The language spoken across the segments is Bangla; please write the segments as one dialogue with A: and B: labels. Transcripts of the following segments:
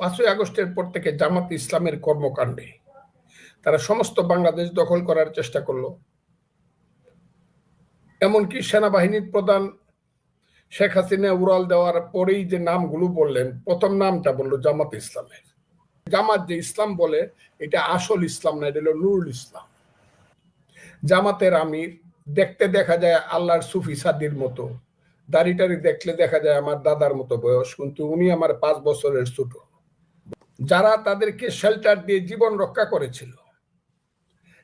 A: পাঁচই আগস্টের পর থেকে জামাত ইসলামের কর্মকাণ্ডে। তারা সমস্ত বাংলাদেশ দখল করার চেষ্টা করল। এমনকি সেনাবাহিনীর প্রধান শেখ হাসিনা উড়াল দেওয়ার পরেই যে নামগুলো বললেন, প্রথম নামটা বলল জামাত ইসলামের। জামাত যে ইসলাম বলে, এটা আসল ইসলাম না, এটা হলো নুরুল ইসলাম। জামাতের আমির দেখতে দেখা যায় আল্লাহর সুফি সাদির মতো। দাড়ি দাড়িটারি দেখলে দেখা যায় আমার দাদার মতো বয়স, কিন্তু উনি আমার পাঁচ বছরের ছোট। যারা তাদেরকে শেল্টার দিয়ে জীবন রক্ষা করেছিল,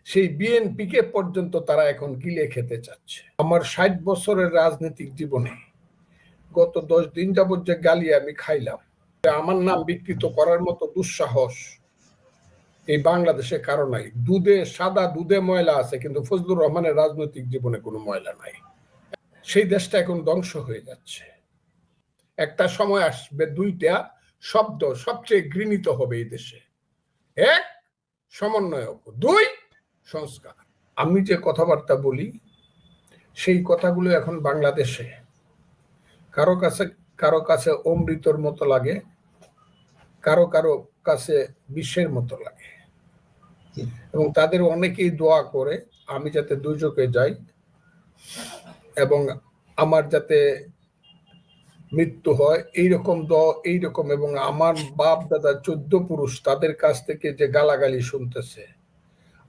A: সেই বিএনপিকে পর্যন্ত তারা এখন গিলে খেতে চাচ্ছে। আমার ষাট বছরের রাজনৈতিক জীবনে গত দশ দিন যাবত যে গালি আমি খাইলাম আমার নাম বিকৃত করার মতো দুঃসাহস এই বাংলাদেশে কারও নাই। দুধে সাদা, দুধে ময়লা আছে, কিন্তু ফজলুর রহমানের রাজনৈতিক জীবনে কোনো ময়লা নাই। সেই দেশটা এখন ধ্বংস হয়ে যাচ্ছে। একটা সময় আসবে দুইটা শব্দ সবচেয়ে ঘৃণিত হবে এই দেশে। এক, সমন্বয়ক। দুই, সংস্কার। আমি যে কথাবার্তা বলি, সেই কথাগুলো এখন বাংলাদেশে। কারও কাছে কারও কাছে অমৃতর মতো লাগে, কারও কারও কাছে বিশ্বের মতো লাগে। এবং তাদের অনেকেই দোয়া করে, আমি যাতে দুর্যোগে যাই এবং আমার যাতে মৃত্যু হয়। এইরকম দ এইরকম এবং আমার বাপ দাদা চোদ্দ পুরুষ তাদের কাছ থেকে যে গালাগালি শুনতেছে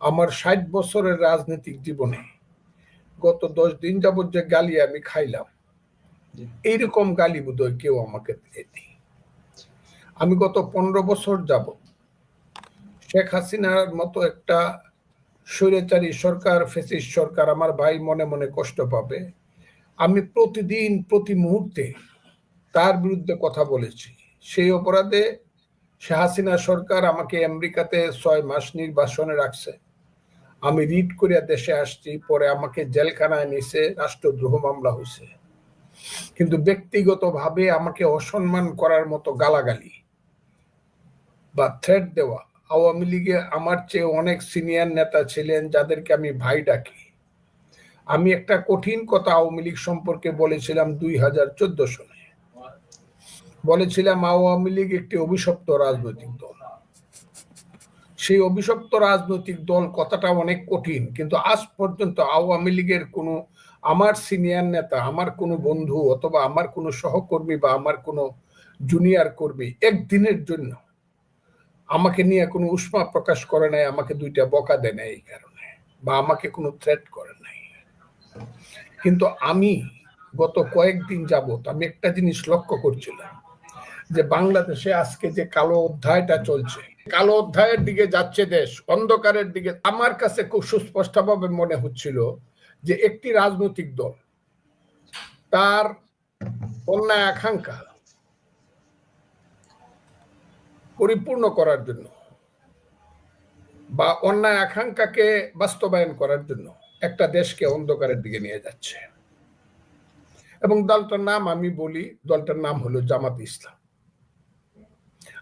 A: আমার ষাট বছরের রাজনৈতিক জীবনে গত দশ দিন যাবত যে গালি আমি খাইলাম এইরকম গালি বোধহয় কেউ আমাকে দেয়নি। আমি গত পনেরো বছর যাব শেখ হাসিনার মতো একটা স্বৈরাচারী সরকার ফেসিস সরকার আমার ভাই মনে মনে কষ্ট পাবে। আমি প্রতিদিন প্রতি মুহূর্তে তার বিরুদ্ধে কথা বলেছি। সেই অপরাধে শেখ হাসিনা সরকার আমাকে আমেরিকাতে ছয় মাস নির্বাসনে রাখছে। আমি রিট করিয়া দেশে আসছি, পরে আমাকে জেলখানায় নিছে, রাষ্ট্রদ্রোহ মামলা হয়েছে কিন্তু ব্যক্তিগতভাবে আমাকে অসম্মান করার মতো গালাগালি বা থ্রেট দেওয়া, আওয়ামী লীগে আমার চেয়ে অনেক সিনিয়র নেতা ছিলেন যাদেরকে আমি ভাই ডাকি। আমি একটা কঠিন কথা আওয়ামী লীগ সম্পর্কে বলেছিলাম দুই হাজার চোদ্দ সনে বলেছিলাম আওয়ামী লীগ একটি অভিশপ্ত রাজনৈতিক দল। সেই অভিশপ্ত রাজনৈতিক দল কথাটা অনেক কঠিন, কিন্তু আজ পর্যন্ত আওয়ামী লীগের কোনো, আমার সিনিয়র নেতা, আমার কোনো বন্ধু অথবা আমার কোনো সহকর্মী বা আমার কোনো জুনিয়র কর্মী একদিনের জন্য আমাকে নিয়ে কোনো উষ্মা প্রকাশ করে নাই, আমাকে দুইটা বকা দেয় নাই এই কারণে, বা আমাকে কোনো থ্রেট করে নাই। কিন্তু আমি গত কয়েকদিন যাবত আমি একটা জিনিস লক্ষ্য করছিলাম যে বাংলাদেশে আজকে যে কালো অধ্যায়টা চলছে, কালো অধ্যায়ের দিকে যাচ্ছে দেশ, অন্ধকারের দিকে। আমার কাছে খুব সুস্পষ্টভাবে মনে হচ্ছিল যে একটি রাজনৈতিক দল, তার অন্যায় আকাঙ্ক্ষা পরিপূর্ণ করার জন্য বা অন্যায় আকাঙ্ক্ষাকে বাস্তবায়ন করার জন্য একটা দেশকে অন্ধকারের দিকে নিয়ে যাচ্ছে। এবং দলটার নাম আমি বলি, দলটার নাম হলো জামাত ইসলাম।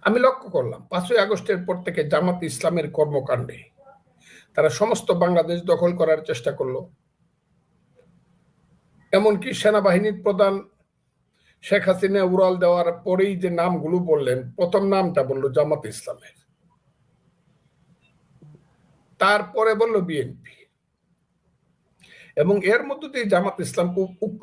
A: আমি লক্ষ্য করলাম, পাঁচই আগস্টের পর থেকে জামাত ইসলামের কর্মকাণ্ডে তারা সমস্ত বাংলাদেশ দখল করার চেষ্টা করল। এমনকি সেনাবাহিনীর প্রধান শেখ হাসিনা উড়াল দেওয়ার পরেই যে নামগুলো বললেন, প্রথম নামটা বলল জামাত ইসলামের। তারপরে বলল বিএনপি। এবং এর মধ্য দিয়ে জামাত ইসলাম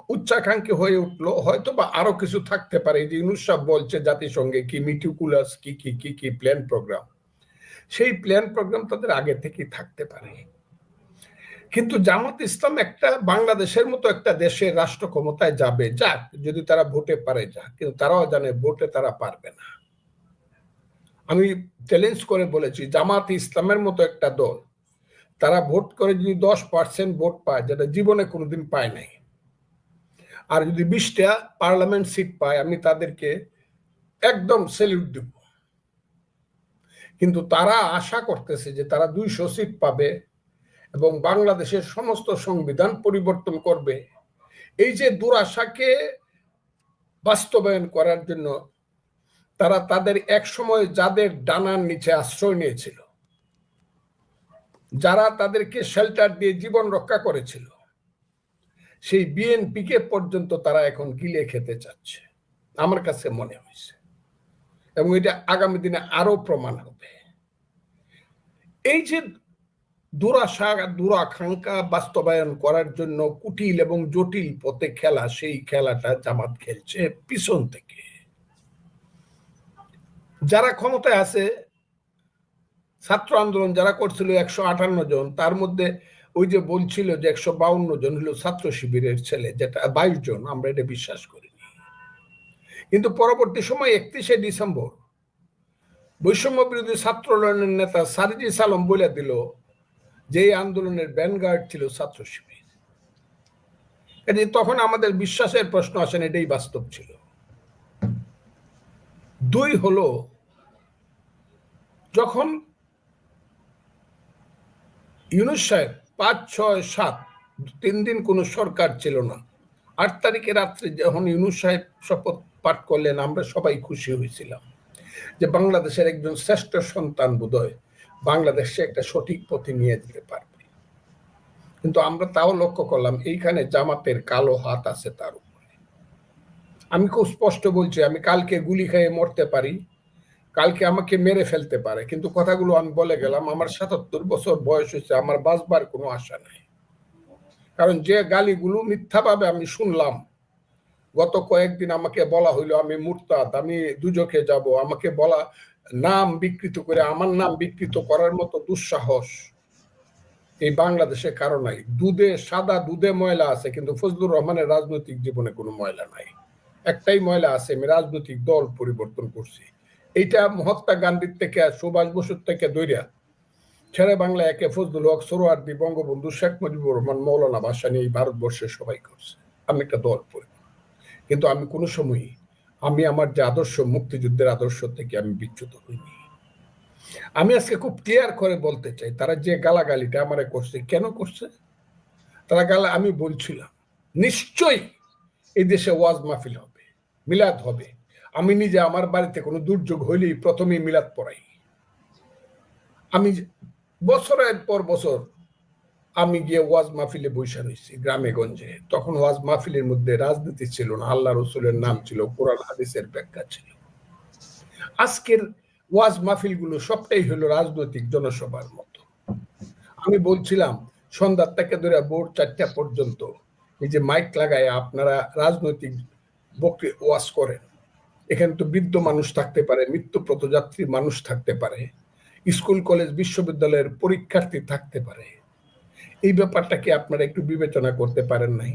A: উচ্চাকাঙ্ক্ষী হয়ে উঠল। হয়তো বা আরও কিছু থাকতে পারে। যে ইউনুস বলছে জাতিসংঘে কি মিটিকুলাস কি কি কি কি প্ল্যান প্রোগ্রাম সেই প্ল্যান প্রোগ্রাম তাদের আগে থেকেই থাকতে পারে। কিন্তু জামাত ইসলাম একটা বাংলাদেশের মতো একটা দেশের রাষ্ট্র ক্ষমতায় যাবে, যাক, যদি তারা ভোটে পারে, যাক, কিন্তু তারাও জানে ভোটে তারা পারবে না। আমি চ্যালেঞ্জ করে বলেছি, জামাত ইসলামের মতো একটা দল তারা ভোট করে যদি দশ পার্সেন্ট ভোট পায়, যেটা জীবনে কোনোদিন পায় নাই। আর যদি বিশটা পার্লামেন্ট সিট পায়, আমি তাদেরকে একদম সেলিউট দিব। কিন্তু তারা আশা করতেছে যে তারা দুইশো সিট পাবে এবং বাংলাদেশের সমস্ত সংবিধান পরিবর্তন করবে। এই যে দুরাশাকে বাস্তবায়ন করার জন্য তারা তাদের এক সময় যাদের ডানার নিচে আশ্রয় নিয়েছিল যারা তাদেরকে শেল্টার দিয়ে জীবন রক্ষা করেছিল, সেই বিএনপিকে পর্যন্ত তারা এখন গিলে খেতে চাচ্ছে, আমার কাছে মনে হয়েছে। এবং এটা আগামী দিনে আরও প্রমাণ হবে। এই যে দুরাশা, দুরাকাঙ্ক্ষা বাস্তবায়ন করার জন্য কুটিল এবং জটিল পথে খেলা, সেই খেলাটা জামাত খেলছে পিছন থেকে। যারা ক্ষমতায় আছে ছাত্র আন্দোলন যারা করছিল একশো আটান্ন জন, তার মধ্যে ওই যে বলছিল যে একশো বাউন্ন জন হলো ছাত্র শিবিরের ছেলে, যেটা বাইশ জন, আমরা এটা বিশ্বাস করিনি কিন্তু পরবর্তী সময় একত্রিশে ডিসেম্বর বৈষম্য বিরোধী ছাত্র আন্দোলনের নেতা সারিজি সালম বলে দিল যে আন্দোলনের ব্যানগার্ড ছিল ছাত্র শিবির। কাজে তখন আমাদের বিশ্বাসের প্রশ্ন আসেন এটাই বাস্তব ছিল। দুই হলো, যখন ইউনুস সাহেব পাঁচ, ছয়, সাত, তিন দিন কোনো সরকার ছিল না। আট তারিখে রাত্রে যখন ইউনুস সাহেব শপথ পাঠ করলেন, আমরা সবাই খুশি হয়েছিলাম যে বাংলাদেশের একজন শ্রেষ্ঠ সন্তান বোধহয় বাংলাদেশে একটা সঠিক পথে নিয়ে যেতে পারবে। কিন্তু আমরা তাও লক্ষ্য করলাম, এইখানে জামাতের কালো হাত আছে তার উপরে। আমি খুব স্পষ্ট বলছি, আমি কালকে গুলি খেয়ে মরতে পারি কালকে আমাকে মেরে ফেলতে পারে, কিন্তু কথাগুলো আমি বলে গেলাম, আমার সাতাত্তর বছর বয়স হয়েছে, আমার বাঁচবার কোনো আশা নাই। কারণ যে গালিগুলো মিথ্যাভাবে আমি শুনলাম, গত কয়েকদিন আমাকে বলা হইল, আমি মুরতাদ, আমি দুজকে যাব, আমাকে বলা, নাম বিকৃত করে, আমার নাম বিকৃত করার মতো দুঃসাহস এই বাংলাদেশে কারও নাই। দুধে, সাদা দুধে ময়লা আছে, কিন্তু ফজলুর রহমানের রাজনৈতিক জীবনে কোনো ময়লা নাই। একটাই ময়লা আছে, আমি রাজনৈতিক দল পরিবর্তন করছি। এইটা মহাত্মা গান্ধীর থেকে সুভাষ বসুর থেকে দৈরিয়া। ছেড়ে বাংলা একে ফজলুল হক, সোরোয়ার্দি, বঙ্গবন্ধু শেখ মুজিবুর রহমান, মৌলানা ভাসানি এই ভারতবর্ষে সবাই করছে। আমি একটা দল পরি। কিন্তু আমি কোনো সময়ই, আমি আমার যে আদর্শ, মুক্তিযুদ্ধের আদর্শ থেকে আমি বিচ্যুত হইনি। আমি আজকে খুব ক্লিয়ার করে বলতে চাই, তারা যে গালাগালিটা আমারে করছে, কেন করছে? তারা গালা, আমি বলছিলাম, নিশ্চয়ই এই দেশে ওয়াজ মাহফিল হবে, মিলাদ হবে। আমি নিজে আমার বাড়িতে কোনো দুর্যোগ হইলেই প্রথমেই মিলাদ পড়াই। আমি বছরের পর বছর আমি গিয়ে ওয়াজ মাহফিলে বৈশা রয়েছি গ্রামে, গঞ্জে। তখন ওয়াজ মাহফিলের মধ্যে রাজনীতি ছিল না, আল্লাহ রসুলের নাম ছিল, কোরআন, হাদিসের ব্যাখ্যা ছিল। আজকের ওয়াজ মাহফিলগুলো সবটাই হলো রাজনৈতিক জনসভার মতো। আমি বলছিলাম সন্ধ্যার থেকে ধরে ভোর চারটা পর্যন্ত এই যে মাইক লাগায় আপনারা রাজনৈতিক বক্তৃ, ওয়াজ করেন। এখানে তো বৃদ্ধ মানুষ থাকতে পারে, মৃত্যু প্রতযাত্রী মানুষ থাকতে পারে, স্কুল, কলেজ, বিশ্ববিদ্যালয়ের পরীক্ষার্থী থাকতে পারে। এই ব্যাপারটাকে আপনারা একটু বিবেচনা করতে পারেন নাই।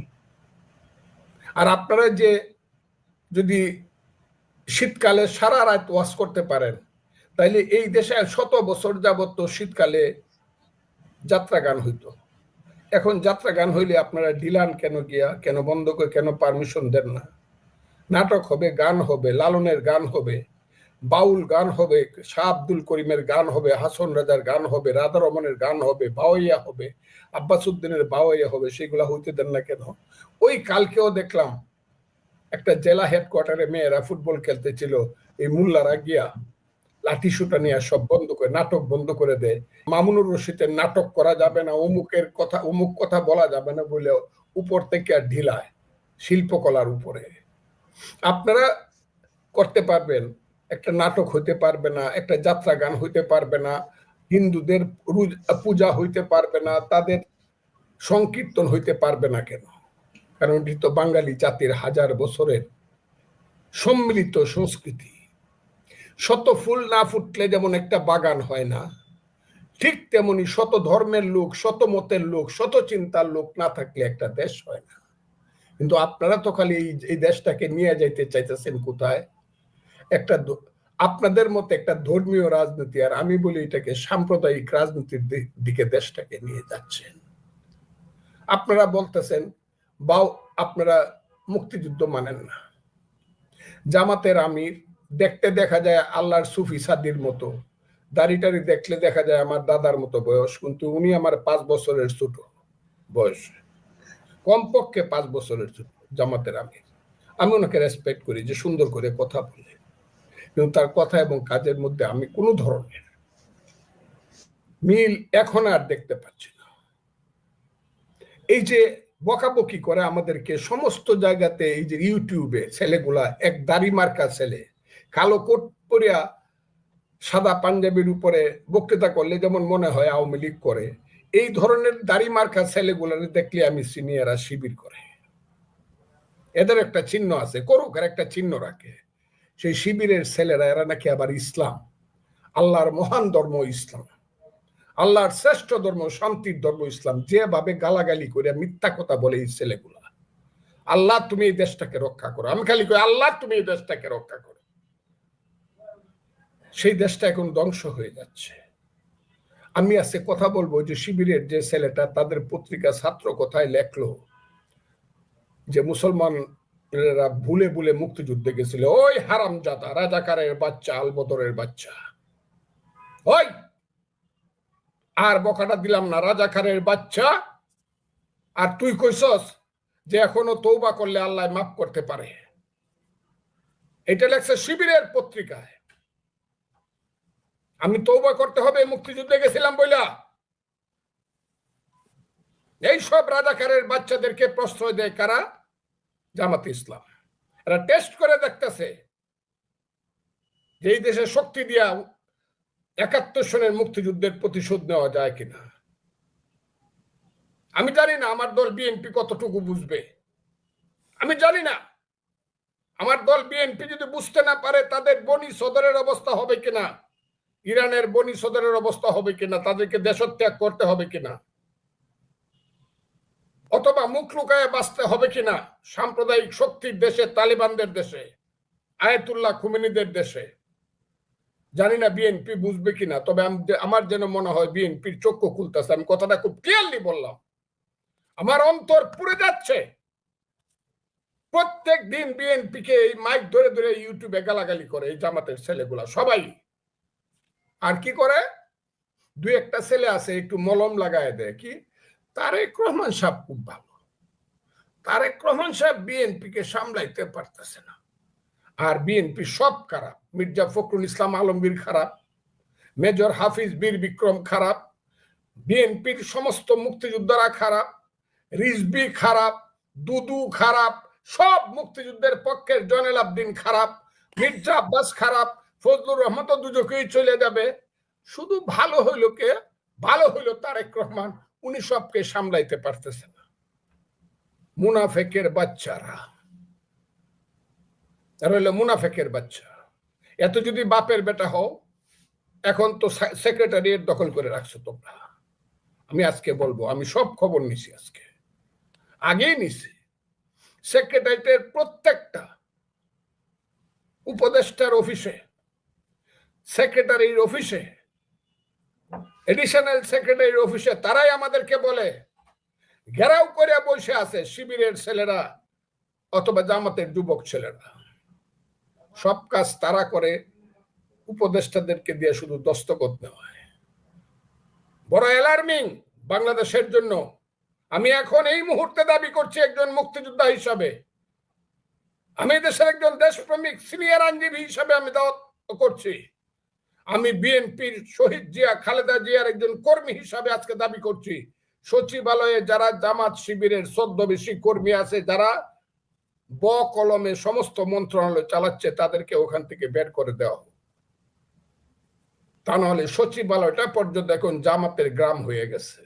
A: আর আপনারা যে যদি শীতকালে সারা রাত ওয়াশ করতে পারেন, তাইলে এই দেশে শত বছর যাবত তো শীতকালে যাত্রা গান হইতো। এখন যাত্রা গান হইলে আপনারা ডিলান কেন গিয়া, কেন বন্ধ করে, কেন পারমিশন দেন না? নাটক হবে, গান হবে, লালনের গান হবে, বাউল গান হবে, শাহ আব্দুল করিমের গান হবে, হাসন রাজার গান হবে, রাধা রমনের গান হবে বাওয়াইয়া হবে আব্বাস উদ্দিনের বাওয়াইয়া হবে সেগুলা হইতে দেন না কেন? ওই কালকেও দেখলাম একটা জেলা হেডকোয়ার্টারে মেয়েরা ফুটবল খেলতে ছিল এই মুল্লারা গিয়া লাঠি সুটা নিয়ে সব বন্ধ করে, নাটক বন্ধ করে দেয়। মামুনুর রশিদের নাটক করা যাবে না, অমুকের কথা, অমুক কথা বলা যাবে না বলে উপর থেকে আর ঢিলায়, শিল্পকলার উপরে। আপনারা করতে পারবেন। একটা নাটক হইতে পারবে না, একটা যাত্রা গান হইতে পারবে না, হিন্দুদের পূজা হইতে পারবে না, তাদের সংকীর্তন হইতে পারবে না কেন? কারণ এটি তো বাঙালি জাতির হাজার বছরের সম্মিলিত সংস্কৃতি। শত ফুল না ফুটলে যেমন একটা বাগান হয় না, ঠিক তেমনি শত ধর্মের লোক, শত মতের লোক, শত চিন্তার লোক না থাকলে একটা দেশ হয় না। কিন্তু আপনারা তো খালি এই দেশটাকে নিয়ে যাইতে চাইতেছেন কোথায়? একটা আপনাদের মতো একটা ধর্মীয় রাজনীতি, আর আমি বলি এটাকে সাম্প্রদায়িক রাজনীতির দিকে দেশটাকে নিয়ে যাচ্ছেন। আপনারা বলতেছেন, বাও, আপনারা মুক্তিযুদ্ধ মানেন না। জামাতের আমির দেখতে দেখা যায় আল্লাহর সুফি সাদির মতো। দাড়ি টাড়ি দেখলে দেখা যায় আমার দাদার মতো বয়স, কিন্তু উনি আমার পাঁচ বছরের ছোট বয়স। কমপক্ষে পাঁচ বছরের ছোট জামাতের আমির আমি ওনাকে রেসপেক্ট করি যে সুন্দর করে কথা বলে। কিন্তু তার কথা এবং কাজের মধ্যে আমি কোনো ধরনের মিল এখন আর দেখতে পাচ্ছি না। এই যে বকাবকি করে আমাদেরকে সমস্ত জায়গাতে এই যে ইউটিউবে ছেলেগুলা, এক দাড়ি মার্কা ছেলে, কালো কোট পরিয়া সাদা পাঞ্জাবির উপরে বক্তৃতা করলে যেমন মনে হয় আওয়ামী লীগ করে এই ধরনের দাড়ি মার্কা ছেলেগুলোর দেখলে আমি সিনিয়ররা শিবির করে। এদের একটা চিহ্ন আছে, করুক আর একটা চিহ্ন রাখে। সেই শিবিরের ছেলেরা, এরা নাকি আবার ইসলাম। আল্লাহর মহান ধর্ম ইসলাম। আল্লাহর শ্রেষ্ঠ ধর্ম, শান্তির ধর্ম ইসলাম। যেভাবে গালাগালি করে মিথ্যা কথা বলে এই ছেলেগুলা। আল্লাহ, তুমি এই দেশটাকে রক্ষা করো। আমি খালি কই, আল্লাহ, তুমি এই দেশটাকে রক্ষা করো। সেই দেশটা এখন ধ্বংস হয়ে যাচ্ছে। আমি আজকে কথা বলব যে শিবিরের যে ছেলেটা, তাদের পত্রিকা ছাত্র কোথায় লেখলো? যে মুসলমানরা ভুলে ভুলে মুক্তিযুদ্ধে গেছিল। ওই হারাম হারামজাদা, রাজাকারের বাচ্চা, আলবদরের বাচ্চা। ওই! আর বকাটা দিলাম না, রাজাকারের বাচ্চা। আর তুই কইসস যে এখনও তৌবা করলে আল্লাহ মাফ করতে পারে। এটা লেখছে শিবিরের পত্রিকায়। আমি তৌবা করতে হবে, মুক্তিযুদ্ধে গেছিলাম বইলা। এই সব রাজাকারের বাচ্চাদেরকে প্রশ্রয় দেয় কারা? জামাত ইসলাম। এরা টেস্ট করে দেখতেছে যে এই দেশে শক্তি দিয়া একাত্তর সনের মুক্তিযুদ্ধের প্রতিশোধ নেওয়া যায় কিনা। আমি জানি না আমার দল বিএনপি কতটুকু বুঝবে। আমি জানি না আমার দল বিএনপি যদি বুঝতে না পারে তাদের বনি সদরের অবস্থা হবে কিনা। ইরানের বনি সদরের অবস্থা হবে কিনা, তাদেরকে দেশত্যাগ করতে হবে কিনা, অথবা মুখ লুকায় বাঁচতে হবে কিনা সাম্প্রদায়িক শক্তির দেশে, তালিবানদের দেশে, আয়াতুল্লাহ খুমিনীদের দেশে, জানি না বিএনপি বুঝবে কিনা, তবে আমার যেন মনে হয় বিএনপির চক্ষু খুলতেছে, আমি কথাটা খুব ক্লিয়ারলি বললাম। আমার অন্তর পুড়ে যাচ্ছে। প্রত্যেক দিন বিএনপি কে এই মাইক ধরে ধরে ইউটিউবে গালাগালি করে, এই জামাতের ছেলেগুলা, সবাই। আর কি করে? দুই একটা ছেলে আছে, একটু মলম লাগায় দেয়। কি? তারেক রহমান সাহেব খুব ভালো। তারেক রহমান সাহেব বিএনপি কে সামলাইতে পারতেছে না। আর বিএনপি সব খারাপ। মির্জা ফখরুল ইসলাম আলমগীর খারাপ। মেজর হাফিজ বীর বিক্রম খারাপ। বিএনপির সমস্ত মুক্তিযোদ্ধারা খারাপ। রিজবি খারাপ। দুদু খারাপ। সব মুক্তিযুদ্ধের পক্ষের জয়নাল আবদিন খারাপ। মির্জা আব্বাস খারাপ। ফজলুর রহমান তো দুজকেই চলে যাবে। শুধু ভালো হইল কে? ভালো হইল তারেক রহমান। উনি সবকে সামলাইতে পারতেছে না। মুনাফেকের বাচ্চারা। আর হইল মুনাফেকের বাচ্চা। এত যদি বাপের বেটা হও, এখন তো সেক্রেটারিয়েট দখল করে রাখছো তোমরা। আমি আজকে বলব, আমি সব খবর নিছি আজকে। আগেই নিছি। সেক্রেটারিয়েটের প্রত্যেকটা উপদেষ্টার অফিসে সেক্রেটারির অফিসে এডিশনাল সেক্রেটারির অফিসে তারাই আমাদেরকে বলে, ঘেরাও করে বসে আছে শিবিরের ছেলেরা অথবা জামাতের যুবক ছেলেরা। সব কাজ তারা করে, উপদেষ্টাদেরকে দিয়ে শুধু দস্তখত নেওয়া। বড় অ্যালার্মিং বাংলাদেশের জন্য। আমি এখন এই মুহূর্তে দাবি করছি একজন মুক্তিযোদ্ধা হিসাবে। আমি দেশের একজন দেশপ্রেমিক সিনিয়র আইনজীবী হিসাবে আমি দাওয়াত করছি। আমি বিএনপির শহীদ জিয়া খালেদা জিয়ার একজন কর্মী হিসাবে আজকে দাবি করছি। সচিবালয়ে যারা জামাত শিবিরের বেশি কর্মী আছে, যারা ব কলমে সমস্ত মন্ত্রণালয় চালাচ্ছে, তাদেরকে ওখান থেকে বের করে দেওয়া হোক। তা নাহলে সচিবালয়টা পর্যন্ত এখন জামাতের গ্রাম হয়ে গেছে।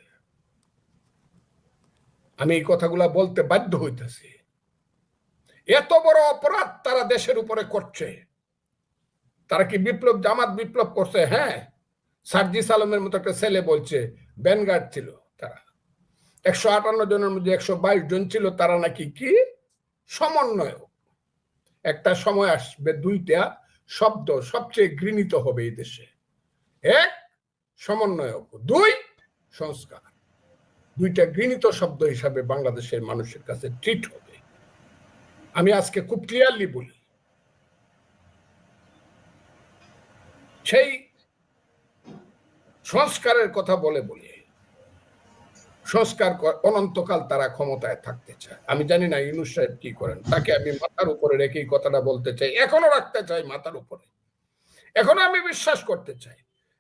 A: আমি এই কথাগুলা বলতে বাধ্য হইতেছি। এত বড় অপরাধ তারা দেশের উপরে করছে। তারা কি বিপ্লব, জামাত বিপ্লব করছে? হ্যাঁ। সার্জিস আলমের মতো একটা ছেলে বলছে ব্যানগার্ড ছিল তারা। একশো আটান্ন জনের মধ্যে একশো বাইশ জন ছিল, তারা নাকি কি? সমন্বয়ক। একটা সময় আসবে দুইটা শব্দ সবচেয়ে ঘৃণিত হবে এই দেশে। এক, সমন্বয়ক। দুই, সংস্কার। দুইটা ঘৃণিত শব্দ হিসাবে বাংলাদেশের মানুষের কাছে ট্রিট হবে। আমি আজকে খুব ক্লিয়ারলি বলি সেই সংস্কারের কথা বলে বলি সংস্কার অনন্তকাল তারা ক্ষমতায় থাকতে চায়। আমি জানি না ইউনুস সাহেব কি করেন। তাকে আমি মাথার উপরে রেখেই কথাটা বলতে চাই। এখনও রাখতে চাই মাথার উপরে। এখনও আমি বিশ্বাস করতে চাই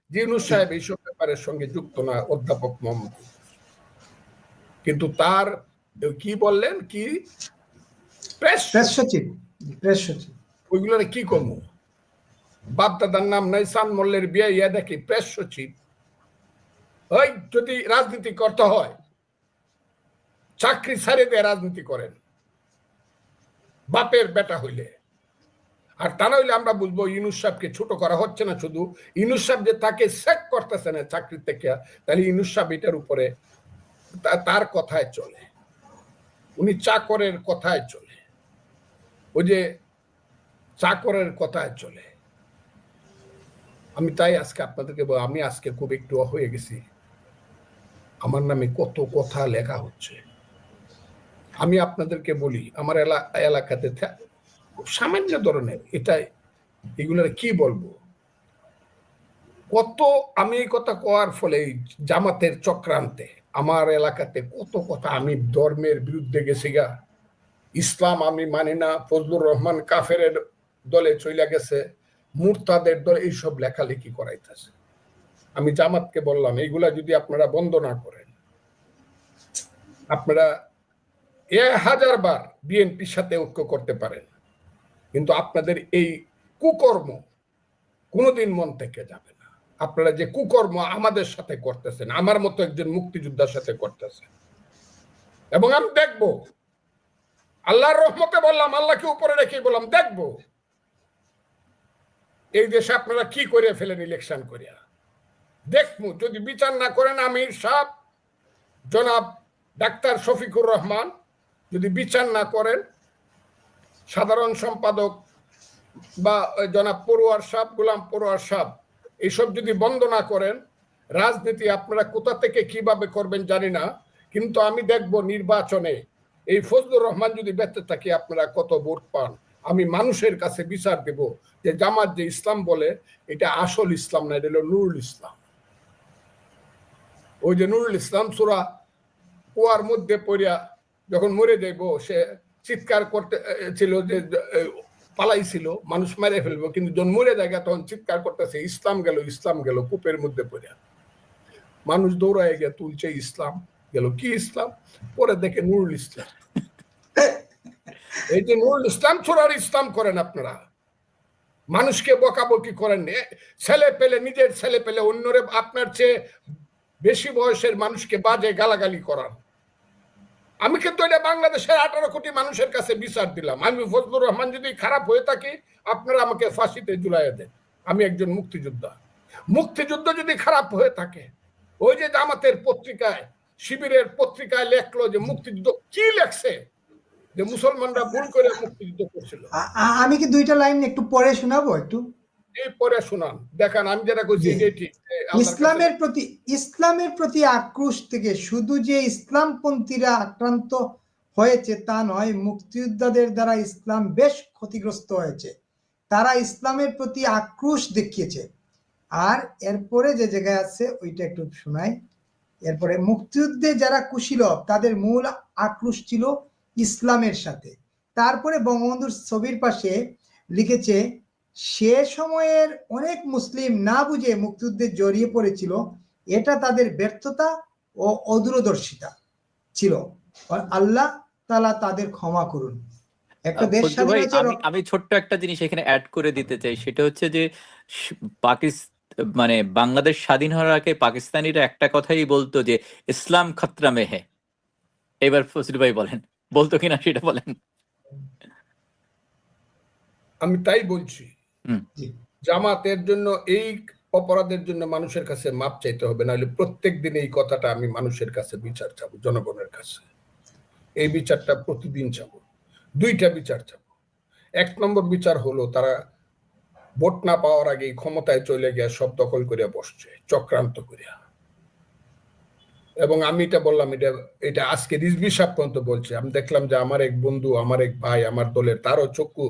A: যে ইউনুস সাহেব এইসব ব্যাপারের সঙ্গে যুক্ত না অধ্যাপক মোহাম্মদ কিন্তু তার কি বললেন? কি?
B: প্রেস সচিব প্রেস সচিব।
A: ওইগুলোর কি কমু? বাপদাদার নাম নাই সান মল্লের বিয়ে, ইয়া দেখি প্রেস সচিব। ওই যদি রাজনীতি করতে হয়, চাকরি ছাড়ে দিয়ে রাজনীতি করেন। বাপের বেটা হইলে। আর তা না হইলে আমরা বুঝব ইনুস সাহেবকে ছোট করা হচ্ছে না শুধু। ইনুস সাহেব যে তাকে সেক করতেছে না চাকরি থেকে, তাহলে ইনুস সাহেব এটার উপরে তার কথায় চলে। উনি চাকরের কথায় চলে। ওই যে চাকরের কথায় চলে। আমি তাই আজকে আপনাদেরকে আমি আজকে খুব একটু হয়ে গেছি। আমার নামে কত কথা লেখা হচ্ছে। আমি আপনাদেরকে বলি, আমার এলা- এলাকাতে খুব সামান্য ধরনের এটাই এগুলোর কি বলব? কত, আমি এই কথা কওয়ার ফলে জামাতের চক্রান্তে আমার এলাকাতে কত কথা, আমি ধর্মের বিরুদ্ধে গেছি গা। ইসলাম আমি মানি না, ফজলুর রহমান কাফের দলে চলে গেছে। মুরতাদের দলে এইসব লেখালেখি করাইতেছে। আমি জামাতকে বললাম, এইগুলা যদি আপনারা বন্ধ না করেন, আপনারা এ হাজার বার বিএনপির সাথে ঐক্য করতে পারেন, কিন্তু আপনাদের এই কুকর্ম কোনোদিন মন থেকে যাবে না। আপনারা যে কুকর্ম আমাদের সাথে করতেছেন, আমার মতো একজন মুক্তিযোদ্ধার সাথে করতেছেন। এবং আমি দেখব, আল্লাহর রহমতে বললাম, আল্লাহকে উপরে রেখে বললাম দেখব এই দেশে আপনারা কি করে ফেলেন ইলেকশন করিয়া? দেখব যদি বিচার না করেন আমির সাহ জনাব ডাক্তার শফিকুর রহমান, যদি বিচার না করেন, সাধারণ সম্পাদক বা জনাব পড়ুয়ার সাহ গোলাম পড়ুয়ার সাহ এইসব যদি বন্ধ না করেন, রাজনীতি আপনারা কোথা থেকে কীভাবে করবেন জানি না, কিন্তু আমি দেখব নির্বাচনে এই ফজলুর রহমান যদি বেঁচে থাকে, আপনারা কত ভোট পান। আমি মানুষের কাছে বিচার দেব যে জামাত যে ইসলাম বলে, এটা আসল ইসলাম না, এটা হলো নুরুল ইসলাম। ওই যে নুরুল ইসলাম সুরা কুয়ার মধ্যে পড়িয়া যখন মরে যাইব, সে চিৎকার করতে ছিল যে পালাইছিল, মানুষ মেরে ফেলব, কিন্তু যখন মরে জায়গা তখন চিৎকার করতেছে, ইসলাম গেল ইসলাম গেল, কূপের মধ্যে পড়িয়া। মানুষ দৌড়ায় গিয়ে তুলছে, ইসলাম গেল। কি ইসলাম? পরে দেখে নুরুল ইসলাম। এই যে নুরুল ইসলাম ছোড়ার ইসলাম করেন আপনারা। মানুষকে বকাবকি করেন ছেলে পেলে, নিজের ছেলে পেলে অন্যরে আপনার চেয়ে বেশি বয়সের মানুষকে বাজে গালাগালি করান। আমি কিন্তু এটা বাংলাদেশের আঠারো কোটি মানুষের কাছে বিচার দিলাম। আমি ফজলুর রহমান যদি খারাপ হয়ে থাকি, আপনারা আমাকে ফাঁসিতে ঝুলাইয়া দেন। আমি একজন মুক্তিযোদ্ধা। মুক্তিযুদ্ধ যদি খারাপ হয়ে থাকে, ওই যে জামাতের পত্রিকায়, শিবিরের পত্রিকায় লেখলো যে মুক্তিযুদ্ধ কি লেখছে? যে মুসলমানরা ভুল করে মুক্তিযুদ্ধ করছিল।
B: আমি কি দুইটা লাইন একটু পরে শোনাবো একটু?
A: এই পরে শুনান। দেখান আমি যেটা করছি এটাই ঠিক
B: ইসলামের প্রতি ইসলামের প্রতি আক্রোশ থেকে শুধু যে ইসলামপন্থীরা আক্রান্ত হয়েছে তা নয় মুক্তিযোদ্ধাদের দ্বারা ইসলাম বেশ ক্ষতিগ্রস্ত হয়েছে। তারা ইসলামের প্রতি আক্রোশ দেখিয়েছে। আর এরপরে যে জায়গায় আছে ওইটা একটু শোনাই। এরপরে মুক্তিযুদ্ধে যারা কুশীলভ তাদের মূল আক্রোশ ছিল ইসলামের সাথে। তারপরে বঙ্গবন্ধুর ছবির পাশে লিখেছে সে সময়ের অনেক মুসলিম না বুঝে মুক্তিযুদ্ধে জড়িয়ে পড়েছিল। এটা তাদের ব্যর্থতা ও অদূরদর্শিতা ছিল। আল্লাহ তালা তাদের ক্ষমা করুন। একটা দেশ
C: আমি ছোট্ট একটা জিনিস এখানে অ্যাড করে দিতে চাই। সেটা হচ্ছে যে পাকিস্তান মানে বাংলাদেশ স্বাধীন হওয়ার আগে পাকিস্তানিরা একটা কথাই বলতো যে ইসলাম খতরা মে হে। এবার ফজলু ভাই বলেন। বলতো কিনা সেটা বলেন।
A: আমি তাই বলছি জামাতের জন্য এই অপরাধের জন্য মানুষের কাছে মাপ চাইতে হবে নাহলে প্রত্যেক দিন এই কথাটা আমি মানুষের কাছে বিচার চাবো জনগণের কাছে। এই বিচারটা প্রতিদিন চাবো দুইটা বিচার চাবো। এক নম্বর বিচার হলো তারা ভোট না পাওয়ার আগে ক্ষমতায় চলে গিয়ে সব দখল করিয়া বসছে চক্রান্ত করিয়া। এবং আমি এটা বললাম, এটা এটা আজকে রিজবি সাহেব পর্যন্ত বলছে। আমি দেখলাম যে আমার এক বন্ধু, আমার এক ভাই, আমার দলের তারও চক্ষু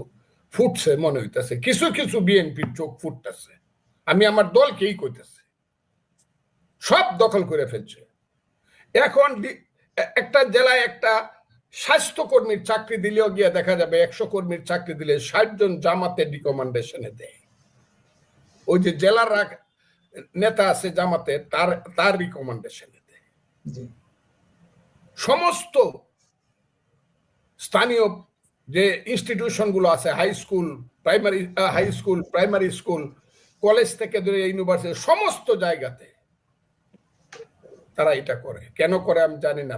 A: ফুটছে, মনে হইতেছে। কিছু কিছু বিএনপির চোখ ফুটতেছে। আমি আমার দলকেই কইতেছি। সব দখল করে ফেলছে। এখন একটা জেলায় একটা স্বাস্থ্যকর্মীর চাকরি দিলেও গিয়ে দেখা যাবে একশো কর্মীর চাকরি দিলে ষাট জন জামাতের রিকমেন্ডেশনে দেয়। ওই যে জেলার নেতা আছে জামাতের, তার তার রিকমেন্ডেশনে সমস্ত স্থানীয় যে ইনস্টিটিউশনগুলো আছে high school primary high school primary school college থেকে ধরে ইউনিভার্সিটি সমস্ত জায়গাতে তারা এটা করে। কেন করে আমি জানি না।